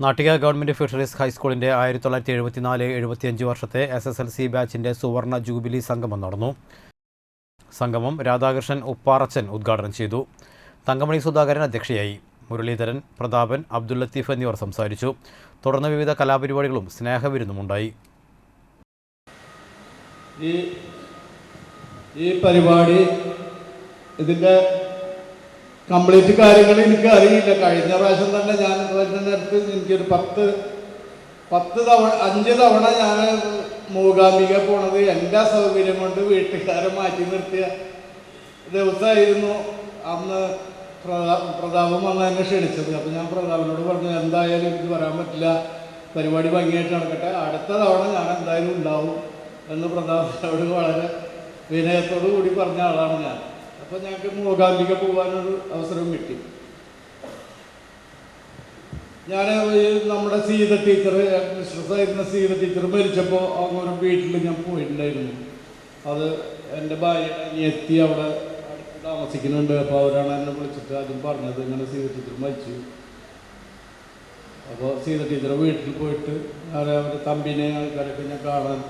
Nattika government fisheries ഹൈസ്കൂളിന്റെ ആയിരത്തി തൊള്ളായിരത്തി എഴുപത്തിനാല് എഴുപത്തിയഞ്ച് വർഷത്തെ എസ് എസ് എൽ സി ബാച്ചിന്റെ സുവർണ ജൂബിലി സംഗമം നടന്നു. സംഗമം രാധാകൃഷ്ണൻ ഉപ്പാറച്ചൻ ഉദ്ഘാടനം ചെയ്തു. തങ്കമണി സുധാകരൻ അധ്യക്ഷയായി. മുരളീധരൻ പ്രതാപൻ അബ്ദുൽ ലത്തീഫ് എന്നിവർ സംസാരിച്ചു. തുടർന്ന് വിവിധ കലാപരിപാടികളും സ്നേഹവിരുന്നുമുണ്ടായി. ഈ ഈ പരിപാടി ഇതിന്റെ കംപ്ലീറ്റ് കാര്യങ്ങൾ എനിക്ക് അറിയില്ല. കഴിഞ്ഞ പ്രാവശ്യം തന്നെ ഞാൻ നേരത്ത് എനിക്കൊരു പത്ത് പത്ത് തവണ അഞ്ച് തവണ ഞാൻ മൂകാംബിക പോണത് എന്റെ സൗകര്യം കൊണ്ട് വീട്ടുകാരെ മാറ്റി നിർത്തിയ ദിവസമായിരുന്നു അന്ന് പ്രതാ പ്രതാപം വന്ന് എന്നെ ക്ഷണിച്ചത്. അപ്പം ഞാൻ പ്രതാപനോട് പറഞ്ഞു എന്തായാലും എനിക്ക് പറയാൻ പറ്റില്ല. പരിപാടി ഭംഗിയായിട്ട് നടക്കട്ടെ. അടുത്ത തവണ ഞാൻ എന്തായാലും ഉണ്ടാവും എന്ന് പ്രതാപനോട് വളരെ വിനയത്തോടു കൂടി പറഞ്ഞ ആളാണ് ഞാൻ. അപ്പോൾ ഞങ്ങൾക്ക് മൂകാംബിക പോകാനൊരു അവസരം കിട്ടി. ഞാൻ നമ്മുടെ സീത ടീച്ചർ മിസ്ട്രസ്സായിരുന്ന സീത ടീച്ചർ മരിച്ചപ്പോൾ ഒരു വീട്ടിൽ ഞാൻ പോയിട്ടുണ്ടായിരുന്നു. അത് എന്റെ ഭാര്യ അനിയത്തി അവിടെ താമസിക്കുന്നുണ്ട്. അപ്പോൾ അവരാണ് എന്നെ വിളിച്ചിട്ട് ആദ്യം പറഞ്ഞത് ഇങ്ങനെ സീത ടീച്ചർ മരിച്ചു. അപ്പോൾ സീത ടീച്ചർ വീട്ടിൽ പോയിട്ട് ഞാൻ അവരുടെ തമ്പിനെ ആൾക്കാരൊക്കെ ഞാൻ കാണാൻ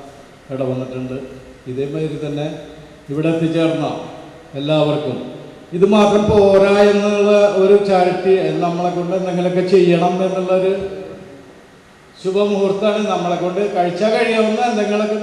ഇടവന്നിട്ടുണ്ട്. ഇതേമാതിരി തന്നെ ഇവിടെ എത്തിച്ചേർന്ന എല്ലാവർക്കും. ഇത് മാത്രം പോരാ എന്നുള്ള ഒരു ചാരിറ്റി നമ്മളെ കൊണ്ട് എന്തെങ്കിലുമൊക്കെ ചെയ്യണം എന്നുള്ളൊരു ശുഭമുഹൂർത്തമാണ് നമ്മളെ കൊണ്ട് കഴിച്ചാൽ കഴിയാവുന്ന എന്തെങ്കിലുമൊക്കെ